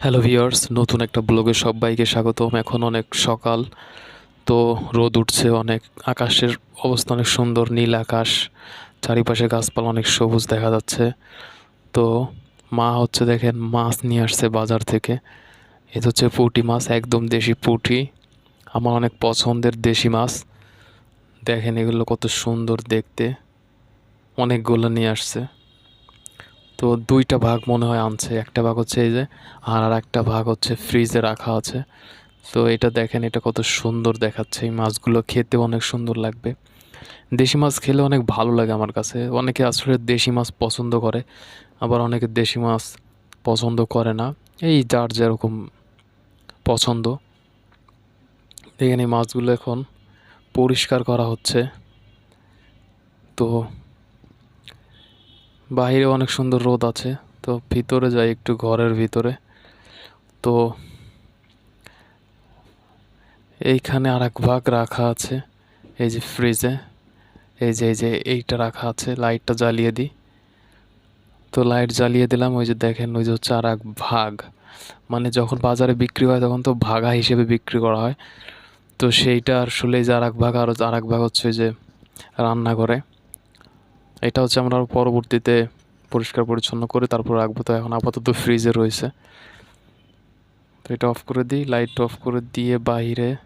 Hello viewers নতুন একটা ব্লগে সবাইকে স্বাগতম। এখন অনেক সকাল, তো রোদ উঠছে অনেক, আকাশের অবস্থা অনেক সুন্দর, নীল আকাশ, চারিপাশে গাছপালা অনেক সবুজ দেখা যাচ্ছে। তো মা হচ্ছে দেখেন, মাছ নিয়ে আসছে বাজার থেকে। এটা হচ্ছে পুঁটি মাছ, একদম দেশি পুঁটি। আমার অনেক পছন্দের দেশি মাছ। দেখেন এগুলো কত সুন্দর দেখতে। অনেকগুলো নিয়ে আসছে। তো দুইটা ভাগ মনে হয় আনছে, একটা ভাগ হচ্ছে এই যে, আর আর একটা ভাগ হচ্ছে ফ্রিজে রাখা আছে। তো এটা দেখেন, এটা কত সুন্দর দেখাচ্ছে, এই মাছগুলো খেতে অনেক সুন্দর লাগবে। দেশি মাছ খেলে অনেক ভালো লাগে আমার কাছে। অনেকে আসলে দেশি মাছ পছন্দ করে, আবার অনেকে দেশি মাছ পছন্দ করে না। এই যার যেরকম পছন্দ। দেখেন এই মাছগুলো এখন পরিষ্কার করা হচ্ছে। তো বাইরে অনেক সুন্দর রোদ আছে, তো ভিতরে যাই একটু ঘরের ভিতরে। তো এইখানে আর এক ভাগ রাখা আছে, এই যে ফ্রিজে এই যে এই যে এইটা রাখা আছে লাইটটা জ্বালিয়ে দিই। তো লাইট জ্বালিয়ে দিলাম, ওই যে দেখেন, ওই যে হচ্ছে আর এক ভাগ। মানে যখন বাজারে বিক্রি হয়, তখন তো ভাগা হিসেবে বিক্রি করা হয়। তো সেইটা আসলে যে আর এক ভাগ, আর আর এক ভাগ হচ্ছে যে রান্না করে এটা হচ্ছে আমরা পরবর্তীতে পরিষ্কার পরিচ্ছন্ন করে তারপর রাখব। তো এখন আপাতত ফ্রিজে রয়েছে। তো এটা অফ করে দিই লাইট অফ করে দিয়ে বাইরে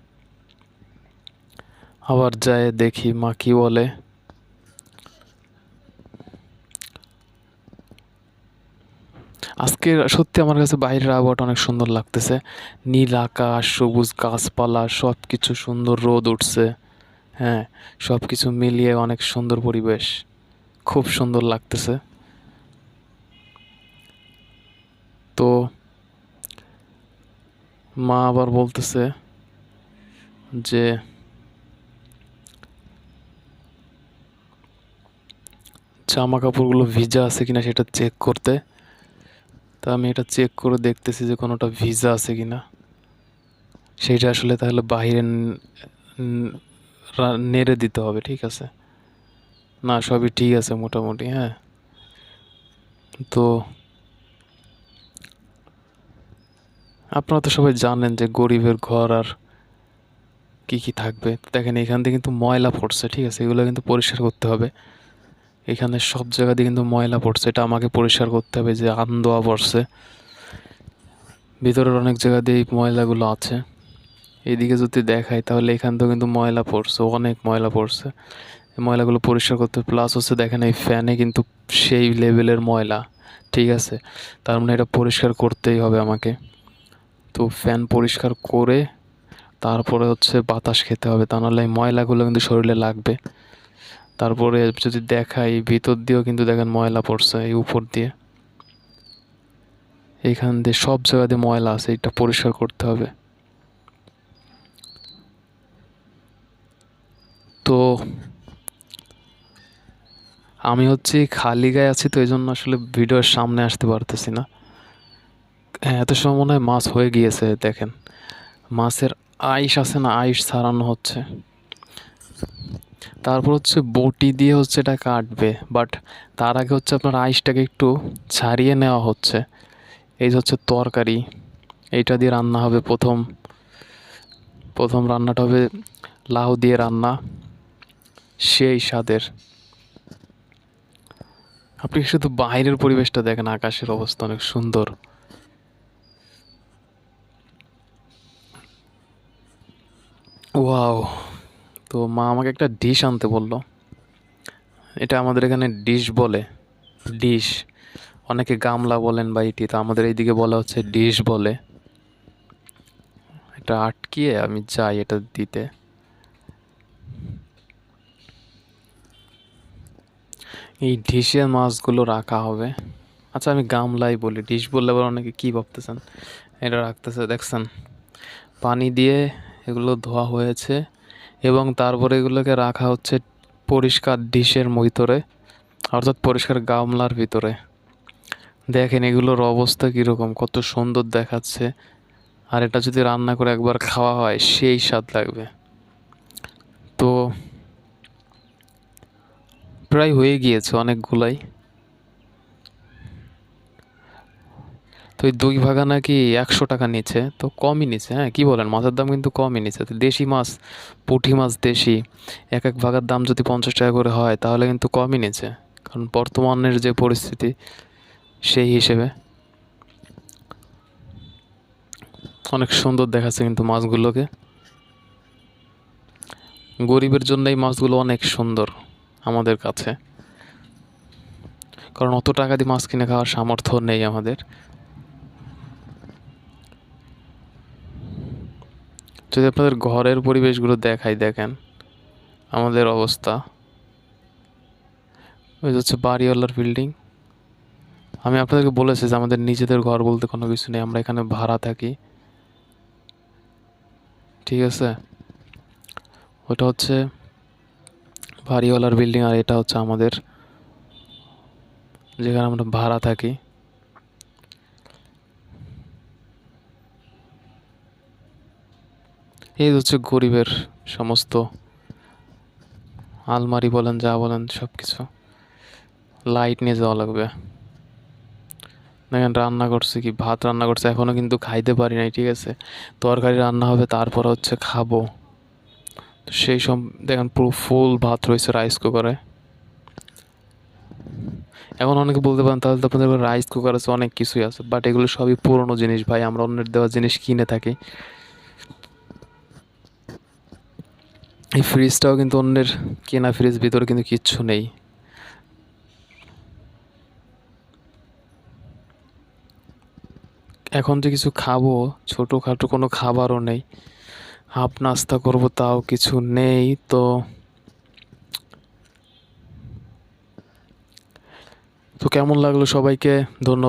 আবার যায় দেখি মা কি বলে। আজকে সত্যি আমার কাছে বাইরের আবহাওয়াটা অনেক সুন্দর লাগতেছে। নীল আকাশ, সবুজ গাছপালা সব কিছু সুন্দর রোদ উঠছে। হ্যাঁ সব কিছু মিলিয়ে অনেক সুন্দর পরিবেশ। খুব সুন্দর লাগতেছে। তো মা আবার বলতেছে যে, জামা কাপড়গুলো ভিজা আছে কিনা সেটা চেক করতে। তা আমি এটা চেক করে দেখতেছি যে কোনোটা ভিজা আছে কিনা। সেইটা আসলে তাহলে বাহিরে নেড়ে দিতে হবে, ঠিক আছে? না, সবই ঠিক আছে মোটামুটি হ্যাঁ। তো আপনারা তো সবাই জানেন যে গরিবের ঘর আর কি কি থাকবে। দেখেন, এখান থেকে কিন্তু ময়লা পড়ছে, ঠিক আছে? এগুলো কিন্তু পরিষ্কার করতে হবে। এখানে সব জায়গা দিয়ে কিন্তু ময়লা পড়ছে, এটা আমাকে পরিষ্কার করতে হবে যে আন্দোয়া পড়ছে। ভিতরের অনেক জায়গা দিয়ে ময়লাগুলো আছে। এদিকে যদি দেখাই, তাহলে এখান থেকে কিন্তু ময়লা পড়ছে, অনেক ময়লা পড়ছে। ময়লাগুলো পরিষ্কার করতে প্লাস হচ্ছে দেখেন এই ফ্যানে কিন্তু সেই লেভেলের ময়লা, ঠিক আছে? তার মানে এটা পরিষ্কার করতেই হবে আমাকে। তো ফ্যান পরিষ্কার করে তারপরে হচ্ছে বাতাস খেতে হবে। তা নাহলে এই ময়লাগুলো কিন্তু শরীরে লাগবে। তারপরে যদি দেখাই, ভিতর দিয়েও কিন্তু দেখেন ময়লা পড়ছে এই উপর দিয়ে। এইখান দিয়ে সব জায়গা দিয়ে ময়লা আছে, এটা পরিষ্কার করতে হবে। তো আমি হচ্ছে খালি গায়ে আছি, তো এই জন্য আসলে ভিডিওর সামনে আসতে পারতেছি না। হ্যাঁ এত সময় মনে হয় মাছ হয়ে গিয়েছে, দেখেন। মাছের আইস আছে না, আইস ছাড়ানো হচ্ছে। তারপর হচ্ছে বটি দিয়ে হচ্ছে এটা কাটবে বাট তার আগে হচ্ছে আপনার আইসটাকে একটু ছাড়িয়ে নেওয়া হচ্ছে। এই হচ্ছে তরকারি, এইটা দিয়ে রান্না হবে প্রথম প্রথম রান্নাটা হবে লাউ দিয়ে রান্না, সেই স্বাদের। আপনি শুধু বাইরের পরিবেশটা দেখেন, আকাশের অবস্থা অনেক সুন্দর। ওয়াও, তো মা আমাকে একটা ডিশ আনতে বলল। এটা আমাদের এখানে ডিশ বলে, ডিশ। অনেকে গামলা বলেন বা এটি তো আমাদের এইদিকে বলা হচ্ছে ডিশ বলে। এটা আটকিয়ে আমি যাই এটা দিতে। এই ডিশের মাছগুলো রাখা হবে। আচ্ছা আমি গামলাই বলি। ডিশ বললে আবার অনেকে কী ভাবতেছেন? এটা রাখতেছে, দেখছেন? পানি দিয়ে এগুলো ধোয়া হয়েছে এবং তারপরে এগুলোকে রাখা হচ্ছে পরিষ্কার ডিশের ভিতরে অর্থাৎ পরিষ্কার গামলার ভিতরে। দেখেন এগুলোর অবস্থা কীরকম, কত সুন্দর দেখাচ্ছে। আর এটা যদি রান্না করে একবার খাওয়া হয়, সেই স্বাদ লাগবে। তো প্রায় হয়ে গিয়েছে অনেকগুলাই। তো এই দুই ভাগা নাকি একশো টাকা নিচ্ছে, তো কমই নিচ্ছে হ্যাঁ কী বলেন? মাছের দাম কিন্তু কমই নিচ্ছে। দেশি মাছ, পুঁটি মাছ দেশি, এক এক ভাগার দাম যদি পঞ্চাশ টাকা করে হয়, তাহলে কিন্তু কমই নিচ্ছে। কারণ বর্তমানের যে পরিস্থিতি, সেই হিসেবে অনেক সুন্দর দেখাচ্ছে কিন্তু মাছগুলোকে। গরিবের জন্য এই মাছগুলো অনেক সুন্দর। আমাদের কাছে। কারণ অত টাকা দিয়ে মাছ কিনে খাওয়ার সামর্থ্য নেই আমাদের। যদি আপনাদের ঘরের পরিবেশগুলো দেখাই, দেখেন, আমাদের অবস্থা। ওই হচ্ছে বাড়িওয়ালার বিল্ডিং আমি আপনাদেরকে বলেছি যে আমাদের নিজেদের ঘর বলতে কোনো কিছু নেই, আমরা এখানে ভাড়া থাকি। ঠিক আছে? ওটা হচ্ছে বাড়িওয়ালার বিল্ডিং আর এটা হচ্ছে আমাদের, যেখানে আমরা ভাড়া থাকি। এই হচ্ছে গরিবের সমস্ত আলমারি বলেন, যা বলেন সব কিছু লাইট নিয়ে যাওয়া লাগবে। দেখেন রান্না করছে কি, ভাত রান্না করছে এখনও কিন্তু খাইতে পারি নাই, ঠিক আছে? তরকারি রান্না হবে, তারপর হচ্ছে খাব। সেই সব দেখেন পুরো ফুল ভাত রয়েছে রাইস কুকারে এখন অনেকে বলতে পারেন, তাহলে তো আপনাদের রাইস কুকার আছে, অনেক কিছুই আছে বাট এগুলো সবই পুরনো জিনিস ভাই, আমরা অন্যের দেওয়া জিনিস কিনে থাকি। এই ফ্রিজটাও কিন্তু অন্যের কেনা ফ্রিজ ভিতরে কিন্তু কিচ্ছু নেই। এখন যে কিছু খাব, ছোটোখাটো কোনো খাবারও নেই। হাফ নাস্তা করব তাও কিছু নেই তো। তো কেমন লাগল সবাইকে? ধন্যবাদ।